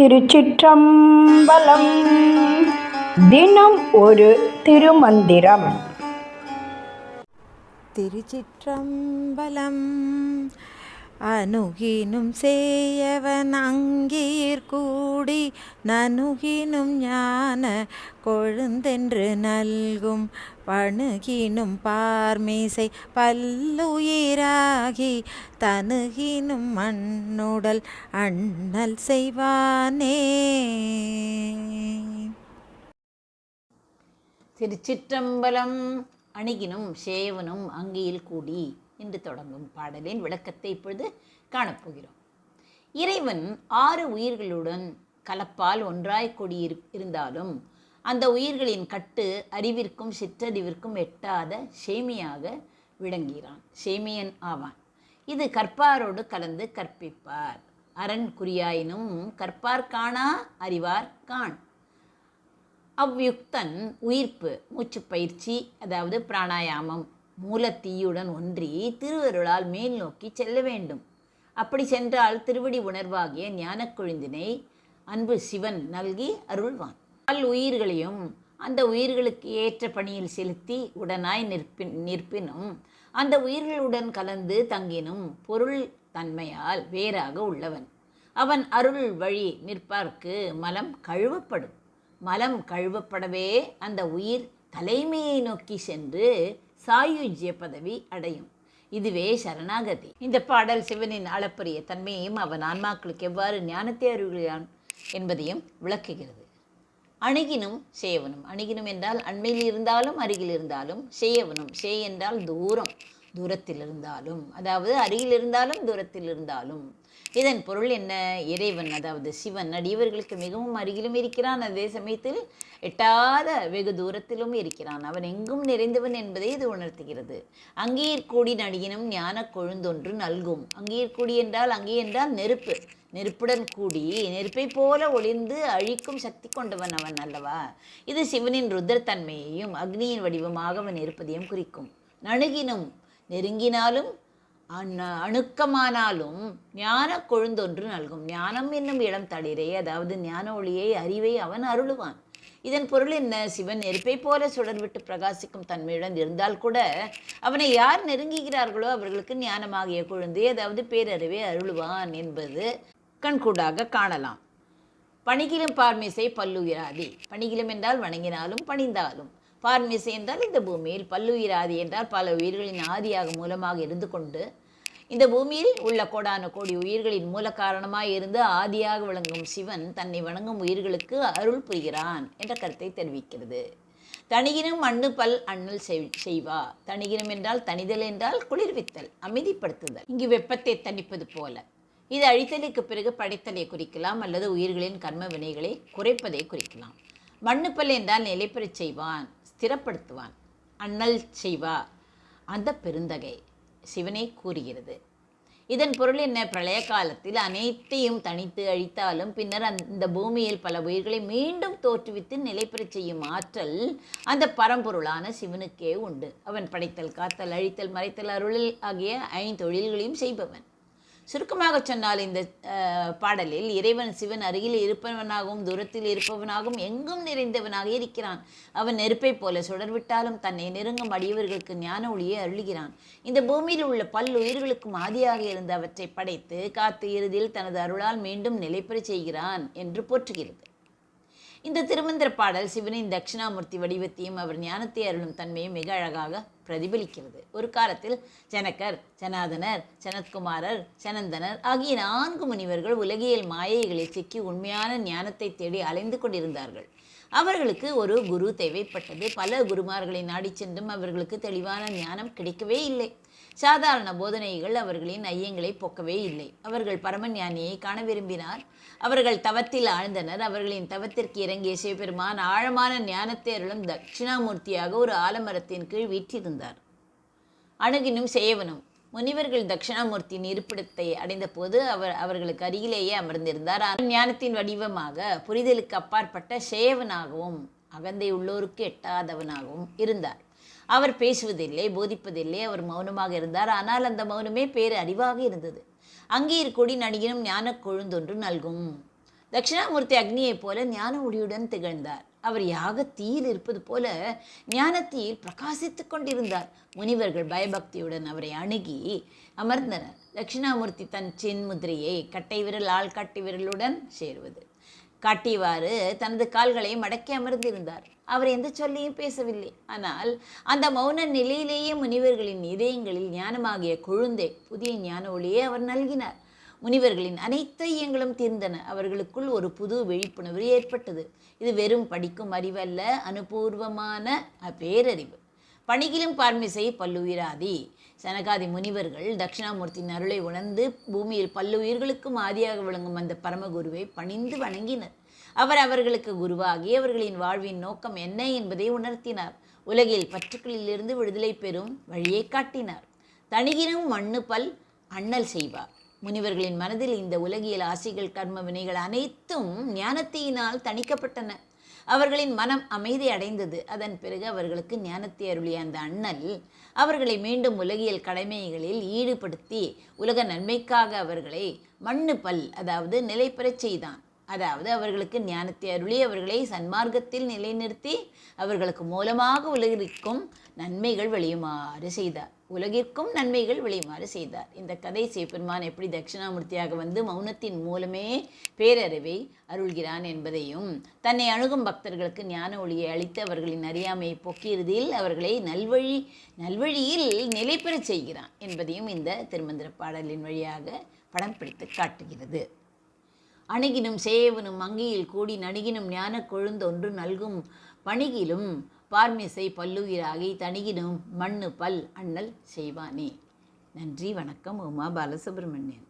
திருச்சிற்றம்பலம். தினம் ஒரு திருமந்திரம். திருச்சிற்றம்பலம். அணுகினும் சேயவன் அங்கீர் கூடி நனுகினும் ஞான கொழுந்தென்று நல்கும் பணுகினும் பார்மீசை பல்லுயிராகி தனுகினும் மண்ணுடல் அண்ணல் செய்வானே. திருச்சிற்றம்பலம் அணுகினும் சேவனும் அங்கியில் கூடி என்று தொடங்கும் பாடலின் விளக்கத்தை இப்பொழுது காணப்போகிறோம். இறைவன் ஆறு உயிர்களுடன் கலப்பால் ஒன்றாய் கூடி இரு- இருந்தாலும் அந்த உயிர்களின் கட்டு அறிவிற்கும் சிற்றறிவிற்கும் எட்டாத சேமியாக விளங்குகிறான். சேமியன் ஆவான். இது கற்பாரோடு கலந்து கற்பிப்பார். அரண் குறியாயினும் கற்பார் காணா அறிவார் காண். அவ்யுக்தன் உயிர்ப்பு மூச்சு பயிற்சி அதாவது பிராணாயாமம் மூலத்தீயுடன் ஒன்றி திருவருளால் மேல் நோக்கி செல்ல வேண்டும். அப்படி சென்றால் திருவடி உணர்வாகிய ஞானக் கொழுந்தினை அன்பு சிவன் நல்கி அருள்வான். பல் உயிர்களையும் அந்த உயிர்களுக்கு ஏற்ற பணியில் செலுத்தி உடனாய் நிற்பின் நிற்பினும் அந்த உயிர்களுடன் கலந்து தங்கினும் பொருள் தன்மையால் வேறாக உள்ளவன். அவன் அருள் வழி நிற்பார்க்கு மலம் கழுவப்படும். மலம் கழுவப்படவே அந்த உயிர் தலைமையை நோக்கி சென்று சாயுஜ்ய பதவி அடையும். இதுவே சரணாகதி. இந்த பாடல் சிவனின் அளப்பரிய தன்மையையும் அவன் ஆன்மாக்களுக்கு எவ்வாறு ஞானத்தை அறிவுகிறான் என்பதையும் விளக்குகிறது. அணுகினும் சேவனும். அணுகினும் என்றால் அண்மையில் இருந்தாலும் அருகில் இருந்தாலும் சேயவனும் சே என்றால் தூரம். தூரத்தில் இருந்தாலும் அதாவது அருகில் இருந்தாலும் தூரத்தில் இருந்தாலும் இதன் பொருள் என்ன? இறைவன் அதாவது சிவன் அடியவர்களுக்கு மிகவும் அருகிலும் இருக்கிறான். அதே சமயத்தில் எட்டாத வெகு தூரத்திலும் இருக்கிறான். அவன் எங்கும் நிறைந்தவன் என்பதை இது உணர்த்துகிறது. அங்கேயர் கூடி நடிகினும் ஞான கொழுந்தொன்று நல்கும். அங்கேயர் கூடி என்றால் அங்கே என்றால் நெருப்பு. நெருப்புடன் கூடி நெருப்பை போல ஒளிந்து அழிக்கும் சக்தி கொண்டவன் அவன் அல்லவா? இது சிவனின் ருத்ரத்தன்மையையும் அக்னியின் வடிவமாக அவன் இருப்பதையும் குறிக்கும். நணுகினும் நெருங்கினாலும் அண- அணுக்கமானாலும் ஞான கொழுந்தொன்று நல்கும். ஞானம் என்னும் இடம் தளிரே அதாவது ஞான ஒளியை அறிவை அவன் அருளுவான். இதன் பொருள் என்ன? சிவன் நெருப்பை போல சுடர்விட்டு பிரகாசிக்கும் தன்மையுடன் இருந்தால் கூட அவனை யார் நெருங்குகிறார்களோ அவர்களுக்கு ஞானமாகிய கொழுந்து அதாவது பேரறிவை அருளுவான் என்பது கண்கூடாக காணலாம். பணிகிலும் பார்மிசை பல்லுயிராதி. பணிகிலும் என்றால் வணங்கினாலும் பணிந்தாலும். பார்மிசை என்றால் இந்த பூமியில் பல்லுயிராதி என்றால் பல உயிர்களின் ஆதியாக மூலமாக இருந்து கொண்டு இந்த பூமியில் உள்ள கோடான கோடி உயிர்களின் மூல காரணமாக இருந்து ஆதியாக விளங்கும் சிவன் தன்னை வணங்கும் உயிர்களுக்கு அருள் புரிகிறான் என்ற கருத்தை தெரிவிக்கிறது. தணிகினும் மண்ணு பல் அண்ணல் செய்- செய்வா. தணிகினும் என்றால் தணிதல் என்றால் குளிர்வித்தல் அமைதிப்படுத்துதல். இங்கு வெப்பத்தை தணிப்பது போல. இது அழித்தலுக்கு பிறகு படைத்தலை குறிக்கலாம் அல்லது உயிர்களின் கர்ம வினைகளை குறைப்பதை குறிக்கலாம். மண்ணுப்பல் என்றால் நிலைப்பெறச் செய்வான். ஸ்திரப்படுத்துவான். அண்ணல் செய்வா. அந்த பெருந்தகை சிவனை கூறுகிறது. இதன் பொருள் என்ன? பிரளய காலத்தில் அனைத்தையும் தனித்து அழித்தாலும் பின்னர் அந்த- பூமியில் பல உயிர்களை மீண்டும் தோற்றுவித்து நிலைபெறச் செய்யும் ஆற்றல் அந்த பரம்பொருளான சிவனுக்கே உண்டு. அவன் படைத்தல் காத்தல் அழித்தல் மறைத்தல் அருளல் ஆகிய ஐந்தொழில்களையும் செய்பவன். சுருக்கமாக சொன்னால் இந்த பாடலில் இறைவன் சிவன் அருகில் இருப்பவனாகவும் தூரத்தில் இருப்பவனாகவும் எங்கும் நிறைந்தவனாக இருக்கிறான். அவன் நெருப்பைப் போல சுடர்விட்டாலும் தன்னை நெருங்கும் அடியவர்களுக்கு ஞான ஒளியை அருளுகிறான். இந்த பூமியில் உள்ள பல் உயிர்களுக்கும் ஆதியாக இருந்த அவற்றை படைத்து காத்து இறுதியில் தனது அருளால் மீண்டும் நிலைபெறச் செய்கிறான் என்று போற்றுகிறது. இந்த திருமந்திர பாடல் சிவனின் தட்சிணாமூர்த்தி வடிவத்தையும் அவர் ஞானத்தை அருளும் தன்மையும் மிக அழகாக பிரதிபலிக்கிறது. ஒரு காலத்தில் ஜனகர் ஜனாதனர் சனத்குமாரர் சனந்தனர் ஆகிய நான்கு முனிவர்கள் உலகியல் மாயைகளில் சிக்கி உண்மையான ஞானத்தை தேடி அலைந்து கொண்டிருந்தார்கள். அவர்களுக்கு ஒரு குரு தேவைப்பட்டது. பல குருமார்களை நாடி சென்றும் அவர்களுக்கு தெளிவான ஞானம் கிடைக்கவே இல்லை. சாதாரண போதனைகள் அவர்களின் ஐயங்களை போக்கவே இல்லை. அவர்கள் பரமஞானியை காண விரும்பினார். அவர்கள் தவத்தில் ஆழ்ந்தனர். அவர்களின் தவத்திற்கு இறங்கிய சிவபெருமான் ஆழமான ஞானத்தை அருளும் தட்சிணாமூர்த்தியாக ஒரு ஆலமரத்தின் கீழ் வீற்றிருந்தார். அணுகினும் சேவனும் முனிவர்கள் தட்சிணாமூர்த்தியின் இருப்பிடத்தை அடைந்தபோது அவர் அவர்களுக்கு அருகிலேயே அமர்ந்திருந்தார். ஆனால் ஞானத்தின் வடிவமாக புரிதலுக்கு அப்பாற்பட்ட சேவனாகவும் அகந்தை உள்ளோருக்கு எட்டாதவனாகவும் இருந்தார். அவர் பேசுவதில்லை போதிப்பதில்லை அவர் மௌனமாக இருந்தார். ஆனால் அந்த மௌனமே பேரு அறிவாக இருந்தது. அங்கீர் கொடி நடிகனும் ஞான கொழுந்தொன்று நல்கும். தட்சிணாமூர்த்தி அக்னியைப் போல ஞான ஒளியுடன் திகழ்ந்தார். அவர் யாகத்தீயில் இருப்பது போல ஞானத்தீயில் பிரகாசித்துக் கொண்டிருந்தார். முனிவர்கள் பயபக்தியுடன் அவரை அணுகி அமர்ந்தனர். தட்சிணாமூர்த்தி தன் சின்முத்திரையை கட்டை விரல் ஆள் காட்டி விரலுடன் சேருவது. காட்டியவாறு தனது கால்களை மடக்கி அமர்ந்திருந்தார். அவர் எந்த சொல்லியும் பேசவில்லை. ஆனால் அந்த மௌன நிலையிலேயே முனிவர்களின் இதயங்களில் ஞானமாகிய கொழுந்தே புதிய ஞான ஒளியை அவர் நல்கினார். முனிவர்களின் அனைத்து ஐயங்களும் தீர்ந்தன. அவர்களுக்குள் ஒரு புது விழிப்புணர்வு ஏற்பட்டது. இது வெறும் படிக்கும் அறிவல்ல அனுபூர்வமான பேரறிவு. பணிகிலும் பார்மிசை பல்லுயிராதி. சனகாதி முனிவர்கள் தட்சிணாமூர்த்தியின் அருளை உணர்ந்து பூமியில் பல்லுயிர்களுக்கும் ஆதியாக விளங்கும் அந்த பரமகுருவை பணிந்து வணங்கினர். அவர் அவர்களுக்கு குருவாகி அவர்களின் வாழ்வின் நோக்கம் என்ன என்பதை உணர்த்தினார். உலகில் பற்றுக்களிலிருந்து விடுதலை பெறும் வழியை காட்டினார். தணிகினும் மண்ணு பல் அண்ணல் செய்வார். முனிவர்களின் மனதில் இந்த உலகியல் ஆசைகள் கர்ம வினைகள் அனைத்தும் ஞானத்தியினால் தணிக்கப்பட்டன. அவர்களின் மனம் அமைதி அடைந்தது. அதன் பிறகு அவர்களுக்கு ஞானத்தை அருளிய அந்த அண்ணல் அவர்களை மீண்டும் உலகியல் கடமைகளில் ஈடுபடுத்தி உலக நன்மைக்காக அவர்களை மண்ணு பல் அதாவது நிலைப்பெறச் செய்தான். அதாவது அவர்களுக்கு ஞானத்தை அருளி அவர்களை சன்மார்க்கத்தில் நிலைநிறுத்தி அவர்களுக்கு மூலமாக உலகிற்கும் நன்மைகள் விளையுமாறு செய்தார். உலகிற்கும் நன்மைகள் விளையுமாறு செய்தார். இந்த கதை சிவபெருமான் எப்படி தட்சிணாமூர்த்தியாக வந்து மௌனத்தின் மூலமே பேரறிவை அருள்கிறான் என்பதையும் தன்னை அணுகும் பக்தர்களுக்கு ஞான ஒளியை அளித்து அவர்களின் அறியாமையை போக்கியதில் அவர்களை நல்வழி நல்வழியில் நிலை பெறச் செய்கிறான் என்பதையும் இந்த திருமந்திர பாடலின் வழியாக படம் பிடித்து காட்டுகிறது. அணுகினும் சேவனும் அங்கியில் கூடி நணுகினும் ஞான கொழுந்தொன்று நல்கும் பணிகிலும் பார்மிசை பல்லுயிராகி தணிகினும் மண்ணு பல் அண்ணல் செய்வானே. நன்றி வணக்கம். உமா பாலசுப்ரமணியன்.